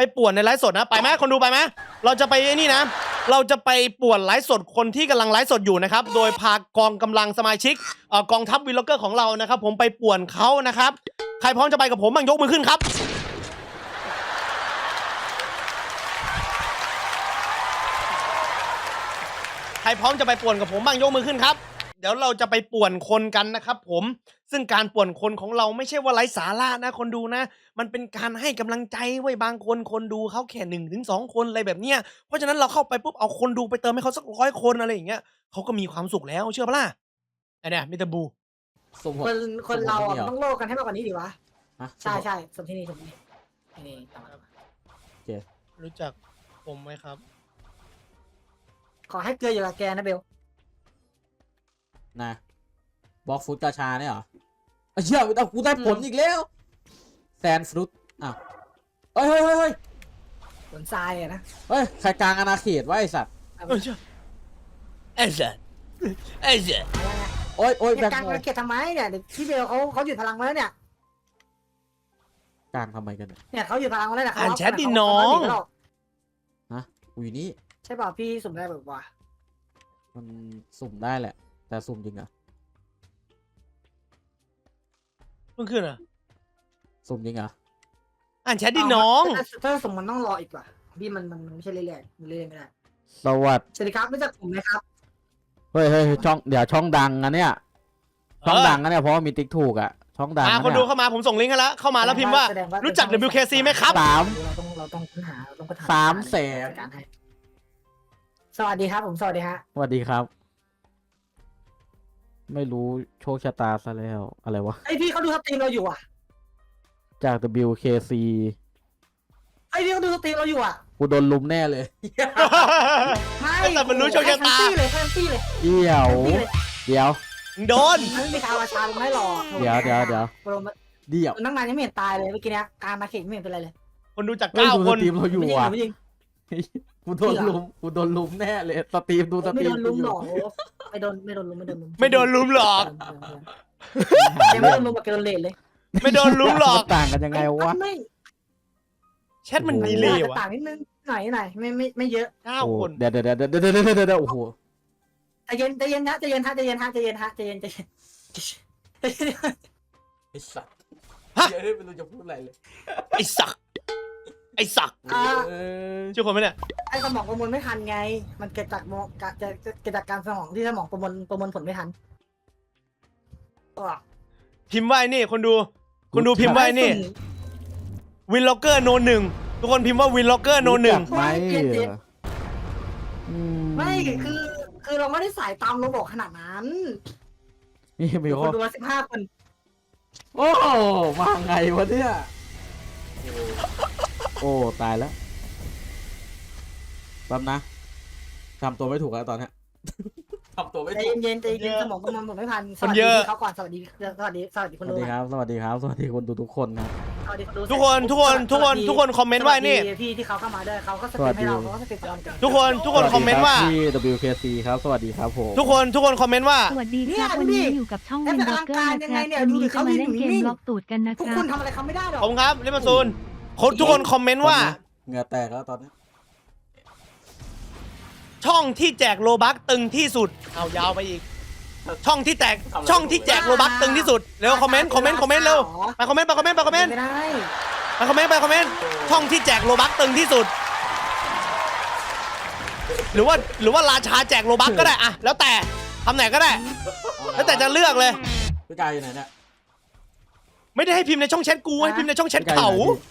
ไปป่วนในไลฟ์สดนะไปไหมคนดูไปไหมเราจะไปไอ้นี่นะ เราจะไปป่วนไลฟ์สดคนที่กำลังไลฟ์สดอยู่นะครับ โดยพากองกำลังสมาชิกเอ่อกองทัพวีล็อกเกอร์ของเรานะครับ ผมไปป่วนเขานะครับ ใครพร้อมจะไปกับผมบ้างยกมือขึ้นครับ ใครพร้อมจะไปป่วนกับผมบ้างยกมือขึ้นครับ เดี๋ยวเราจะไปป่วนคนกันนะครับผมซึ่งการป่วนคนของเราไม่ใช่ว่าไร้สาระนะคนดูนะ มันเป็นการให้กำลังใจไว้ยบางคนคนดูเขาแค่หนึ่งถึงสองคนอะไรแบบเนี้ยเพราะฉะนั้นเราเข้าไปปุ๊บเอาคนดูไปเติมให้เขาสักร้อยคนอะไรอย่างเงี้ยเขาก็มีความสุขแล้วเชื่อปะล่ะไอเนี่ยมิสเตอร์บูสุ่มหกคนคนสุ่มหกเราที่อะนี่หต้องโลกกันให้มากกว่านี้ดิวะฮะใช่สุ่มหกใช่สมที่นี่สมที่นี่นี่ตามมารู้จักผมไหมครับ ขอให้เกลืออยู่กับแกนะเบล นะบล็อกฟุตกาชาเนี่ยเหรอไอ้เชี่ยเอากูได้ผลอีกแล้วแซนฟรุตอ้าวเฮ้ยเฮ้ยเฮ้ยเฮ้ยบนทรายอะนะเฮ้ยใครกลางอาณาเขตวะไอสัตว์เอาเออใช่ไอ้เจ๊ไอ้เจ๊เอาไงโอ้ยโอ้ยเก็แบ็บคกลางโมมาเก็บทำไมเนี่ยเดี๋ยวพี่เบลเขาเขาหยุดพลังมาแล้วเนี่ยกลางทำไมกันเนี่ยเนี่ยเขาหยุดพลังมาแล้วเนี่ยอ่านเขาแชทดิเขาน้องเขาหนีไม่หรอกกูอยู่นี่ใช่เปล่าพี่สุ่มได้แบบว่ามันสุ่มได้แหละ แต่สุ่มจริงเหรอะเพิ่งขึ้นอะสุ่มจริงเหรออ่านแชทดิน้อง ถ้าถ้าสุ่มมันต้องรออีกว่ะพี่มันมันมันไม่ใช่เรื่อยๆมันเรื่อยๆไม่ได้สวัสดสวัสดีครับรู้จักผมไหมครับ เฮ้ยเฮ้ยช่องเดี๋ยวช่องดังอะเนี่ย ช่องเออดังอะเนี่ยเพราะว่ามีติ๊กถูกอะช่องดังอ่าอะคนดูเนี่ยเข้ามาผมส่งลิงก์ให้แล้วเข้ามาแล้วพิมพ์ว่า แสดงว่ารู้จัก WKC ไหมครับ สาม เราต้องเราต้องค้นหาเราต้องค้นหาสามแสนจัดการให้สวัสดีครับผมสวัสดีฮะสวัสดีครับ ไม่รู้โชคชะตาซะแล้ว อะไรวะ ไอพี่เขาดูสตรีมเราอยู่อะจาก WKC ไอพี่เขาดูสตรีมเราอยู่อะกูโดนลุมแน่เลยไม่แต่มันรู้โชคชะตาแค่แฟนซี่เลยแฟนซี่เลยเดี๋ยวแฟนซี่เลยเดี๋ยวโดนมันไม่มีการวาชาลงให้หรอกเดี๋ยวเดี๋ยวเดี๋ยว โปรโมทเดี๋ยวนั่งนานยังไม่เห็นตายเลยเมื่อกี้เนี้ยการมาเข่งไม่เห็นเป็นไรเลยคนดูจากเฮ้ยเก้าดูคสน ตรีมเราอยู่ไม่ยิงอะ ไม่ยิงกูโดนลุมกูโดนลุมแน่เลยสตรีมดูสตไม่โดนลุมหรอกไม่โดนไม่โดนลุมไม่โดนลุมไม่โดนลุมหรอก เกมไม่โดนลุมกับเกมเลนเลยไม่โดนลุมหรอกต่างกันยังไงวะ ไม่แชทมันดีเลยวะต่างนิดนึงหน่อยหน่อยไม่ไม่ไม่เยอะเก้าคน เดี๋ยวเดี๋ยวเดี๋ยวเดี๋ยวเดี๋ยวเดี๋ยวเดี๋โอ้โหใจเย็นใจเย็นนะใจเย็นฮะใจเย็นฮะใจเย็นฮะใจเย็นใจเย็นไอ้สัตว์ฮะ เดี๋ยวไม่รู้จะพูดอะไรเลยไอ้สัก อ้สักอ่าเออชื่อคนไหมเนี่ยไอ้สมองประมวลไม่ทันไง มันเกิดจากโมกะจะจะเกิดจากการสมองที่สมองประมวลประมวลผลไม่ทันก็พิมพ์ไว้นี่คนดูคนดูพิมพ์ไว้นี่ วินล็อกเกอร์โนหนึ่งทุกคนพิมพ์ว่าวินล็อกเกอร์โนหนึ่งรู้จักไหมอืไม่คือ คือเราไม่ได้สายตามโรบอกขนาดนั้นนี่มีคคนนดูมาสิบห้าคน โอ้มาไงวะเนี่ย โอ้ ตายแล้วแป๊บนะทำตัวไม่ถูกแล้วตอนเนี้ย ทำตัวไม่ใจถูกเย็นๆใจเย็นๆสมองประมวลผลไม่ทันสคนวัสเยดีอะพี่เขาก่อนสวัสดีสวัสดีสวัสดีคนสดูวัสดีครับ สวัสดีครับ สวัสดีคนดูทุกคนครับสวัสดีคนดูทุกคนทุกคนทุกคนทุกคนคอมเมนต์ไว้นี่สวัสดีพี่ที่เขาเข้ามาด้วยเขาก็สติให้เราเขาก็สติเราเหมือนกันทุกคนทุกคนคอมเมนต์ว่าสวัสดีรับที่ WKC ครับ สวัสดีครับผมทุกคนทุกคนคอมเมนต์ว่า สวัสดีครับวันนี้อยู่กับช่องวินบล็อกเกอร์นะครับวันนี้จะมาเล่นเกมล็อกตูดกันนะทุกครัคบนทำอะไรเขาไม่ได้หรอกขอบคุณครับลิมาซูน คนทุกคนคอมเมนต์ว่า เหงื่อแตกแล้วตอนเนี้ยช่องที่แจกโลบักตึงที่สุด เอายาวไปอีก ช่องที่แจกช่องที่แจกโลบักตึงที่สุด เร็วคอมเมนต์คอมเมนต์คอมเมนต์เร็วไปคอมเมนต์ไปคอมเมนต์ไปคอมเมนต์ไม่ได้ไปคอมเมนต์ไปคอมเมนต์ช่องที่แจกโลบักตึงที่สุด หรือว่าหรือว่าราชาแจกโลบักก็ได้อะแล้วแต่ทำไหนก็ได้ แล้วแต่จะเลือกเลย พี่กายอยู่ไหนเนี่ยไม่ได้ให้พิมพ์ในช่องแชทกูให้พิมพ์ในช่องแชทพี่กายเขาอยู่ไหนพี่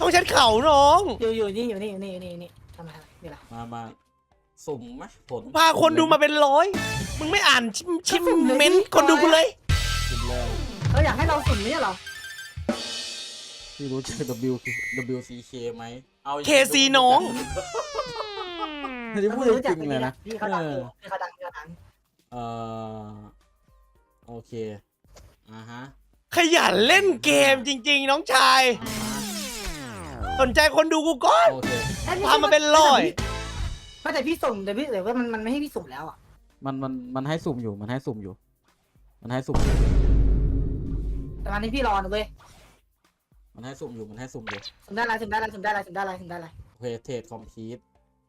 ช่องแชทเขาน้องอยู่อยู่นี่อยู่นี่อยู่นี่อยู่นี่อยู่นี่ทำไมครับนี่แหละมามาสุ่มไหมผลพาคนดูมาเป็นร้อย มึงไม่อ่านชิมชิมเมนต์คนดูกูเลย สุ่มแล้วเขาอยากให้เราสุ่มนี่เหรอพี่รู้จัก W WCK ไหมเอา KC น้อง อันนี้พูดจริงๆเลยนะพี่เขาดังเออพี่เขาดังพี่เขาดังเออโอเคอ่าฮะขยันเล่นเกมจริง ๆ น้องชาย สนใจคนดูกูก่อนโอเคพามาเป็นร้อยไม่แต่พี่สุ่มแต่พี่แต่ว่ามันมันไม่ให้พี่สุ่มแล้วอะมันมันมันให้สุ่มอยู่มันให้สุ่มอยู่ มันให้สุ่มอยู่แต่วันนี้พี่รอนะเว้ยโมันให้สุ่มอยู่มันให้สุ่มอยู่ถึงได้อะไรถึงได้อะไรถึงได้อะไรถึงได้อะไรถึงได้อะไรโอเคเทรดคอมพีท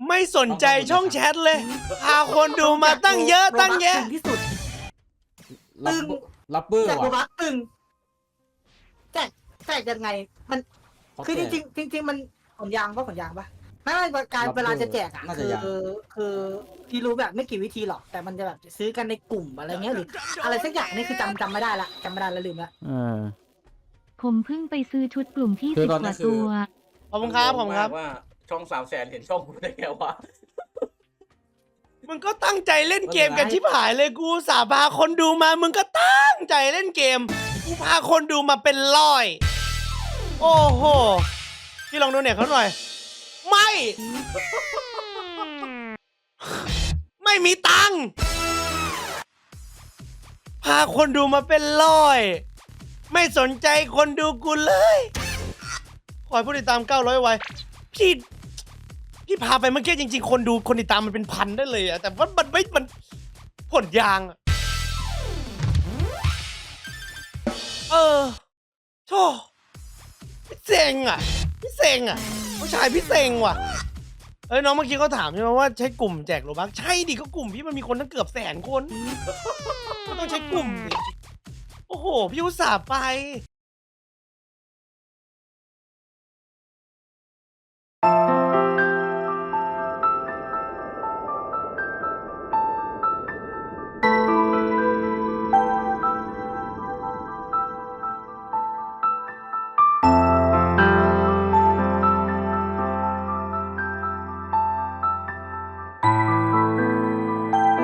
ไม่สนใจช่องแชทเลย พาคนดูมาตั้งเยอะตั้งแยะ ถึงที่สุด รับตึง รับเบอร์แจกโลว่ะบักตึงแจกแจกยังไง มันเขา คือจแจกริงๆจริง ๆ มันขนยางปะขนยางปะไม่ไม่การรับเวลาเบอร์จะแจกอะน่าจะคือยังคือพี่รู้แบบไม่กี่วิธีหรอกแต่มันจะแบบซื้อกันในกลุ่มอะไรเงี้ยหรือ อะไรสักอย่างนี่คือจำจำไม่ได้ละจำไม่ได้แล้วลืมละ เออ ผมเพิ่งไปซื้อชุดกลุ่มที่คือสิบตอนกนี้ว่าคือ ตัว ขอบคุณครับขอบคุณครับ ว่าช่องสามแสนเห็นช่องกูได้ไงวะ มึงก็ตั้งใจเล่นเกมกันชิบหายเลยกูสาพาคนดูมา มึงก็ตั้งใจเล่นเกม กูพาคนดูมาเป็นร้อย โอ้โห พี่ลองดูเนี่ยเขาหน่อย ไม่ ไม่มีตังค์ พาคนดูมาเป็นร้อย ไม่สนใจคนดูกูเลย ขอให้ผู้ติดตาม 900 ไว้ พี่ พี่พาไปเมื่อกี้จริง ๆ คนดูคนติดตามมันเป็นพันได้เลยอะแต่ว่ามันไม่มันผลยางอะเออโธ่ พี่เซ็งอะ พี่เซ็งอะ ผู้ชายพี่เซ็งว่ะ เอ้ยน้องเมื่อกี้เขาถามใช่ไหมว่าใช้กลุ่มแจกโลบักใช่ดิก็กลุ่มพี่มันมีคนตั้งเกือบแสนคนก็ต้องใช้กลุ่มโอ้โห พี่อุตส่าห์ไป